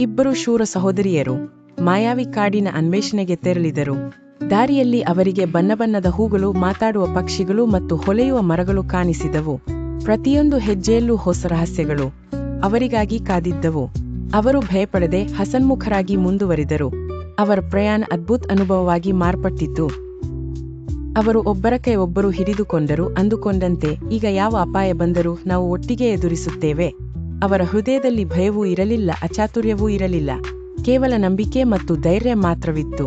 ಇಬ್ಬರು ಶೂರ ಸಹೋದರಿಯರು ಮಾಯಾವಿ ಕಾಡಿನ ಅನ್ವೇಷಣೆಗೆ ತೆರಳಿದರು. ದಾರಿಯಲ್ಲಿ ಅವರಿಗೆ ಬಣ್ಣ ಬಣ್ಣದ ಹೂಗಳು, ಮಾತಾಡುವ ಪಕ್ಷಿಗಳು ಮತ್ತು ಹೊಲೆಯುವ ಮರಗಳು ಕಾಣಿಸಿದವು. ಪ್ರತಿಯೊಂದು ಹೆಜ್ಜೆಯಲ್ಲೂ ಹೊಸ ರಹಸ್ಯಗಳು ಅವರಿಗಾಗಿ ಕಾದಿದ್ದವು. ಅವರು ಭಯಪಡದೆ ಹಸನ್ಮುಖರಾಗಿ ಮುಂದುವರಿದರು. ಅವರ ಪ್ರಯಾಣ ಅದ್ಭುತ ಅನುಭವವಾಗಿ ಮಾರ್ಪಟ್ಟಿತು ಅವರು ಒಬ್ಬರ ಕೈ ಒಬ್ಬರು ಹಿಡಿದುಕೊಂಡರು ಅಂದುಕೊಂಡಂತೆ, ಈಗ ಯಾವ ಅಪಾಯ ಬಂದರೂ ನಾವು ಒಟ್ಟಿಗೆ ಎದುರಿಸುತ್ತೇವೆ. ಅವರ ಹೃದಯದಲ್ಲಿ ಭಯವೂ ಇರಲಿಲ್ಲ, ಅಚಾತುರ್ಯವೂ ಇರಲಿಲ್ಲ. ಕೇವಲ ನಂಬಿಕೆ ಮತ್ತು ಧೈರ್ಯ ಮಾತ್ರವಿತ್ತು.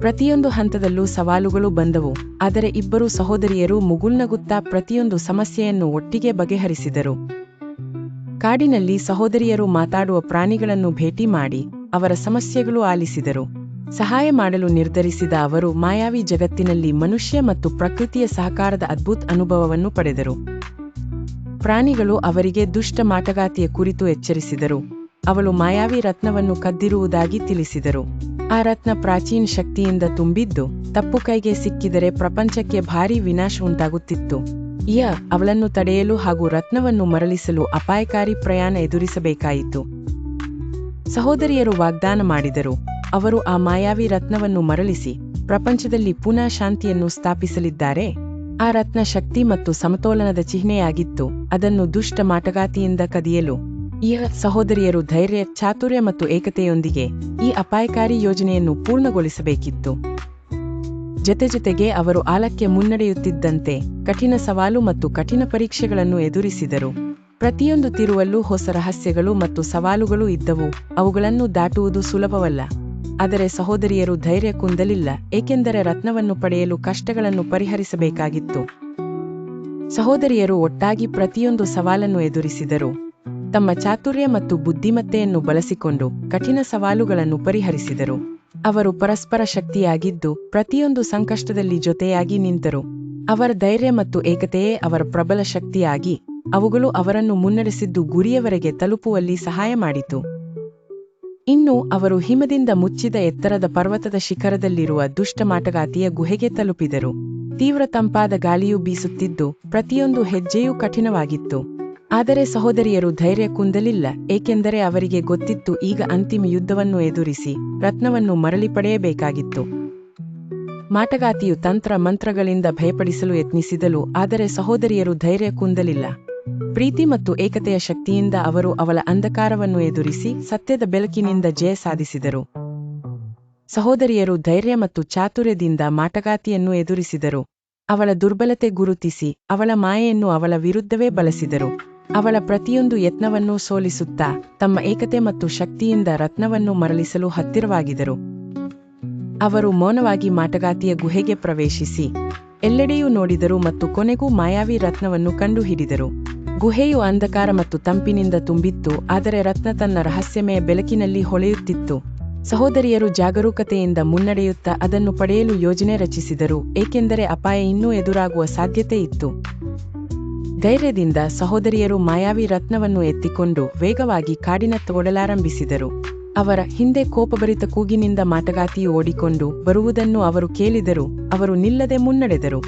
ಪ್ರತಿಯೊಂದು ಹಂತದಲ್ಲೂ ಸವಾಲುಗಳು ಬಂದವು, ಆದರೆ ಇಬ್ಬರು ಸಹೋದರಿಯರು ಮುಗುಲ್ನಗುತ್ತಾ ಪ್ರತಿಯೊಂದು ಸಮಸ್ಯೆಯನ್ನು ಒಟ್ಟಿಗೆ ಬಗೆಹರಿಸಿದರು. ಕಾಡಿನಲ್ಲಿ ಸಹೋದರಿಯರು ಮಾತಾಡುವ ಪ್ರಾಣಿಗಳನ್ನು ಭೇಟಿ ಮಾಡಿ ಅವರ ಸಮಸ್ಯೆಗಳು ಆಲಿಸಿದರು. ಸಹಾಯ ಮಾಡಲು ನಿರ್ಧರಿಸಿದ ಅವರು ಮಾಯಾವಿ ಜಗತ್ತಿನಲ್ಲಿ ಮನುಷ್ಯ ಮತ್ತು ಪ್ರಕೃತಿಯ ಸಹಕಾರದ ಅದ್ಭುತ ಅನುಭವವನ್ನು ಪಡೆದರು. ಪ್ರಾಣಿಗಳು ಅವರಿಗೆ ದುಷ್ಟ ಮಾಟಗಾತಿಯ ಕುರಿತು ಎಚ್ಚರಿಸಿದರು. ಅವಳು ಮಾಯಾವಿ ರತ್ನವನ್ನು ಕದ್ದಿರುವುದಾಗಿ ತಿಳಿಸಿದರು. ಆ ರತ್ನ ಪ್ರಾಚೀನ ಶಕ್ತಿಯಿಂದ ತುಂಬಿದ್ದು, ತಪ್ಪು ಕೈಗೆ ಸಿಕ್ಕಿದರೆ ಪ್ರಪಂಚಕ್ಕೆ ಭಾರೀ ವಿನಾಶ ಉಂಟಾಗುತ್ತಿತ್ತು. ಇಯ ಅವಳನ್ನು ತಡೆಯಲು ಹಾಗೂ ರತ್ನವನ್ನು ಮರಳಿಸಲು ಅಪಾಯಕಾರಿ ಪ್ರಯಾಣ ಎದುರಿಸಬೇಕಾಯಿತು. ಸಹೋದರಿಯರು ವಾಗ್ದಾನ ಮಾಡಿದರು. ಅವರು ಆ ಮಾಯಾವಿ ರತ್ನವನ್ನು ಮರಳಿಸಿ, ಪ್ರಪಂಚದಲ್ಲಿ ಪುನಃ ಶಾಂತಿಯನ್ನು ಸ್ಥಾಪಿಸಲಿದ್ದಾರೆ? ಆ ರತ್ನ ಶಕ್ತಿ ಮತ್ತು ಸಮತೋಲನದ ಚಿಹ್ನೆಯಾಗಿತ್ತು. ಅದನ್ನು ದುಷ್ಟ ಮಾಟಗಾತಿಯಿಂದ ಕದಿಯಲು ಈ ಸಹೋದರಿಯರು ಧೈರ್ಯ, ಚಾತುರ್ಯ ಮತ್ತು ಏಕತೆಯೊಂದಿಗೆ ಈ ಅಪಾಯಕಾರಿ ಯೋಜನೆಯನ್ನು ಪೂರ್ಣಗೊಳಿಸಬೇಕಿತ್ತು. ಜತೆ ಜೊತೆಗೆ ಅವರು ಆಲಕ್ಕೆ ಮುನ್ನಡೆಯುತ್ತಿದ್ದಂತೆ ಕಠಿಣ ಸವಾಲು ಮತ್ತು ಕಠಿಣ ಪರೀಕ್ಷೆಗಳನ್ನು ಎದುರಿಸಿದರು. ಪ್ರತಿಯೊಂದು ತಿರುವಲ್ಲೂ ಹೊಸ ರಹಸ್ಯಗಳು ಮತ್ತು ಸವಾಲುಗಳು ಇದ್ದವು. ಅವುಗಳನ್ನು ದಾಟುವುದು ಸುಲಭವಲ್ಲ. ಆದರೆ ಸಹೋದರಿಯರು ಧೈರ್ಯ ಕುಂದಲಿಲ್ಲ, ಏಕೆಂದರೆ ರತ್ನವನ್ನು ಪಡೆಯಲು ಕಷ್ಟಗಳನ್ನು ಪರಿಹರಿಸಬೇಕಾಗಿತ್ತು. ಸಹೋದರಿಯರು ಒಟ್ಟಾಗಿ ಪ್ರತಿಯೊಂದು ಸವಾಲನ್ನು ಎದುರಿಸಿದರು. ತಮ್ಮ ಚಾತುರ್ಯ ಮತ್ತು ಬುದ್ಧಿಮತ್ತೆಯನ್ನು ಬಳಸಿಕೊಂಡು ಕಠಿಣ ಸವಾಲುಗಳನ್ನು ಪರಿಹರಿಸಿದರು. ಅವರು ಪರಸ್ಪರ ಶಕ್ತಿಯಾಗಿದ್ದು, ಪ್ರತಿಯೊಂದು ಸಂಕಷ್ಟದಲ್ಲಿ ಜೊತೆಯಾಗಿ ನಿಂತರು. ಅವರ ಧೈರ್ಯ ಮತ್ತು ಏಕತೆಯೇ ಅವರ ಪ್ರಬಲ ಶಕ್ತಿಯಾಗಿ, ಅವುಗಳು ಅವರನ್ನು ಮುನ್ನಡೆಸಿದ್ದು ಗುರಿಯವರೆಗೆ ತಲುಪುವಲ್ಲಿ ಸಹಾಯ ಮಾಡಿತು. ಇನ್ನು ಅವರು ಹಿಮದಿಂದ ಮುಚ್ಚಿದ ಎತ್ತರದ ಪರ್ವತದ ಶಿಖರದಲ್ಲಿರುವ ದುಷ್ಟ ಮಾಟಗಾತಿಯ ಗುಹೆಗೆ ತಲುಪಿದರು. ತೀವ್ರ ತಂಪಾದ ಗಾಳಿಯು ಬೀಸುತ್ತಿದ್ದು ಪ್ರತಿಯೊಂದು ಹೆಜ್ಜೆಯೂ ಕಠಿಣವಾಗಿತ್ತು. ಆದರೆ ಸಹೋದರಿಯರು ಧೈರ್ಯ ಕುಂದಲಿಲ್ಲ, ಏಕೆಂದರೆ ಅವರಿಗೆ ಗೊತ್ತಿತ್ತು ಈಗ ಅಂತಿಮ ಯುದ್ಧವನ್ನು ಎದುರಿಸಿ ರತ್ನವನ್ನು ಮರಳಿ ಪಡೆಯಬೇಕಾಗಿತ್ತು. ಮಾಟಗಾತಿಯು ತಂತ್ರ ಮಂತ್ರಗಳಿಂದ ಭಯಪಡಿಸಲು ಯತ್ನಿಸಿದಳು, ಆದರೆ ಸಹೋದರಿಯರು ಧೈರ್ಯ ಕುಂದಲಿಲ್ಲ. ಪ್ರೀತಿ ಮತ್ತು ಏಕತೆಯ ಶಕ್ತಿಯಿಂದ ಅವರು ಅವಳ ಅಂಧಕಾರವನ್ನು ಎದುರಿಸಿ ಸತ್ಯದ ಬೆಳಕಿನಿಂದ ಜಯ ಸಾಧಿಸಿದರು. ಸಹೋದರಿಯರು ಧೈರ್ಯ ಮತ್ತು ಚಾತುರ್ಯದಿಂದ ಮಾಟಗಾತಿಯನ್ನು ಎದುರಿಸಿದರು. ಅವಳ ದುರ್ಬಲತೆ ಗುರುತಿಸಿ ಅವಳ ಮಾಯೆಯನ್ನು ಅವಳ ವಿರುದ್ಧವೇ ಬಳಸಿದರು. ಅವಳ ಪ್ರತಿಯೊಂದು ಯತ್ನವನ್ನೂ ಸೋಲಿಸುತ್ತಾ ತಮ್ಮ ಏಕತೆ ಮತ್ತು ಶಕ್ತಿಯಿಂದ ರತ್ನವನ್ನು ಮರಳಿಸಲು ಹತ್ತಿರವಾಗಿದರು ಅವರು ಮೌನವಾಗಿ ಮಾಟಗಾತಿಯ ಗುಹೆಗೆ ಪ್ರವೇಶಿಸಿ. ಎಲ್ಲೆಡೆಯೂ ನೋಡಿದರು ಮತ್ತು ಕೊನೆಗೂ ಮಾಯಾವಿ ರತ್ನವನ್ನು ಕಂಡುಹಿಡಿದರು. ಗುಹೆಯು ಅಂಧಕಾರ ಮತ್ತು ತಂಪಿನಿಂದ ತುಂಬಿತ್ತು, ಆದರೆ ರತ್ನ ತನ್ನ ರಹಸ್ಯಮಯ ಬೆಳಕಿನಲ್ಲಿ ಹೊಳೆಯುತ್ತಿತ್ತು. ಸಹೋದರಿಯರು ಜಾಗರೂಕತೆಯಿಂದ ಮುನ್ನಡೆಯುತ್ತಾ ಅದನ್ನು ಪಡೆಯಲು ಯೋಜನೆ ರಚಿಸಿದರು, ಏಕೆಂದರೆ ಅಪಾಯ ಇನ್ನೂ ಎದುರಾಗುವ ಸಾಧ್ಯತೆ ಇತ್ತು. ಧೈರ್ಯದಿಂದ ಸಹೋದರಿಯರು ಮಾಯಾವಿ ರತ್ನವನ್ನು ಎತ್ತಿಕೊಂಡು ವೇಗವಾಗಿ ಕಾಡಿನತ್ತ ಓಡಲಾರಂಭಿಸಿದರು ಅವರ ಹಿಂದೆ ಕೋಪಭರಿತ ಕೂಗಿನಿಂದ ಮಾಟಗಾತಿಯು ಓಡಿಕೊಂಡು ಬರುವುದನ್ನು ಅವರು ಕೇಳಿದರು, ಅವರು ನಿಲ್ಲದೆ ಮುನ್ನಡೆದರು.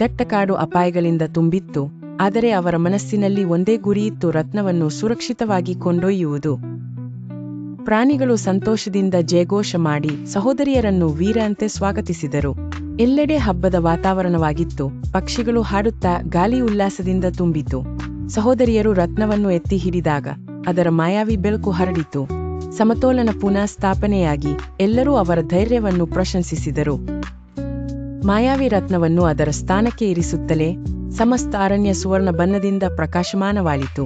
ದಟ್ಟಕಾಡು ಅಪಾಯಗಳಿಂದ ತುಂಬಿತ್ತು. ಆದರೆ ಅವರ ಮನಸ್ಸಿನಲ್ಲಿ ಒಂದೇ ಗುರಿಯಿತ್ತು ರತ್ನವನ್ನು ಸುರಕ್ಷಿತವಾಗಿ ಕೊಂಡೊಯ್ಯುವುದು. ಪ್ರಾಣಿಗಳು ಸಂತೋಷದಿಂದ ಜಯಘೋಷ ಮಾಡಿ ಸಹೋದರಿಯರನ್ನು ವೀರಂತೆ ಸ್ವಾಗತಿಸಿದರು. ಎಲ್ಲೆಡೆ ಹಬ್ಬದ ವಾತಾವರಣವಾಗಿತ್ತು. ಪಕ್ಷಿಗಳು ಹಾಡುತ್ತಾ ಗಾಳಿ ಉಲ್ಲಾಸದಿಂದ ತುಂಬಿತು. ಸಹೋದರಿಯರು ರತ್ನವನ್ನು ಎತ್ತಿ ಹಿಡಿದಾಗ ಅದರ ಮಾಯಾವಿ ಬೆಳಕು ಹರಡಿತು. ಸಮತೋಲನ ಪುನಃ ಸ್ಥಾಪನೆಯಾಗಿ ಎಲ್ಲರೂ ಅವರ ಧೈರ್ಯವನ್ನು ಪ್ರಶಂಸಿಸಿದರು. ಮಾಯಾವಿ ರತ್ನವನ್ನು ಅದರ ಸ್ಥಾನಕ್ಕೆ ಇರಿಸುತ್ತಲೇ ಸಮಸ್ತ ಅರಣ್ಯ ಸುವರ್ಣ ಬಣ್ಣದಿಂದ ಪ್ರಕಾಶಮಾನವಾಯಿತು.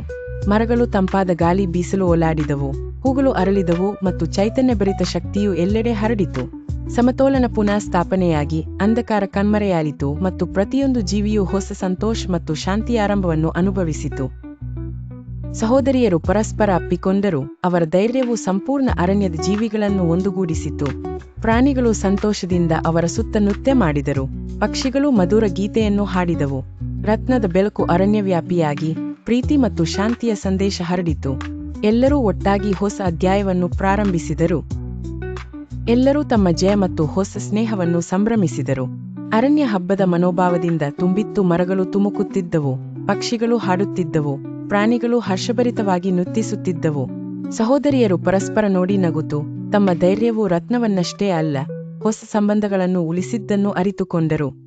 ಮರಗಳು ತಂಪಾದ ಗಾಳಿ ಬೀಸಲು ಓಲಾಡಿದವು, ಹೂಗಳು ಅರಳಿದವು ಮತ್ತು ಚೈತನ್ಯಭರಿತ ಶಕ್ತಿಯು ಎಲ್ಲೆಡೆ ಹರಡಿತು. ಸಮತೋಲನ ಪುನಃ ಸ್ಥಾಪನೆಯಾಗಿ ಅಂಧಕಾರ ಕಣ್ಮರೆಯಾಯಿತು ಮತ್ತು ಪ್ರತಿಯೊಂದು ಜೀವಿಯು ಹೊಸ ಸಂತೋಷ ಮತ್ತು ಶಾಂತಿಯ ಆರಂಭವನ್ನು ಅನುಭವಿಸಿತು. ಸಹೋದರಿಯರು ಪರಸ್ಪರ ಅಪ್ಪಿಕೊಂಡರು, ಅವರ ಧೈರ್ಯವು ಸಂಪೂರ್ಣ ಅರಣ್ಯದ ಜೀವಿಗಳನ್ನು ಒಂದುಗೂಡಿಸಿತು. ಪ್ರಾಣಿಗಳು ಸಂತೋಷದಿಂದ ಅವರ ಸುತ್ತ ನೃತ್ಯ ಮಾಡಿದರು, ಪಕ್ಷಿಗಳು ಮಧುರ ಗೀತೆಯನ್ನು ಹಾಡಿದವು. ರತ್ನದ ಬೆಳಕು ಅರಣ್ಯವ್ಯಾಪಿಯಾಗಿ, ಪ್ರೀತಿ ಮತ್ತು ಶಾಂತಿಯ ಸಂದೇಶ ಹರಡಿತು. ಎಲ್ಲರೂ ಒಟ್ಟಾಗಿ ಹೊಸ ಅಧ್ಯಾಯವನ್ನು ಪ್ರಾರಂಭಿಸಿದರು. ಎಲ್ಲರೂ ತಮ್ಮ ಜಯ ಮತ್ತು ಹೊಸ ಸ್ನೇಹವನ್ನು ಸಂಭ್ರಮಿಸಿದರು. ಅರಣ್ಯ ಹಬ್ಬದ ಮನೋಭಾವದಿಂದ ತುಂಬಿತ್ತು ಮರಗಳು ತುಮುಕುತ್ತಿದ್ದವು, ಪಕ್ಷಿಗಳು ಹಾಡುತ್ತಿದ್ದವು, ಪ್ರಾಣಿಗಳು ಹರ್ಷಭರಿತವಾಗಿ ನುತ್ತಿಸುತ್ತಿದ್ದವು. ಸಹೋದರಿಯರು ಪರಸ್ಪರ ನೋಡಿ ನಗುತು, ತಮ್ಮ ಧೈರ್ಯವು ರತ್ನವನ್ನಷ್ಟೇ ಅಲ್ಲ, ಹೊಸ ಸಂಬಂಧಗಳನ್ನು ಉಳಿಸಿದ್ದನ್ನು ಅರಿತುಕೊಂಡರು.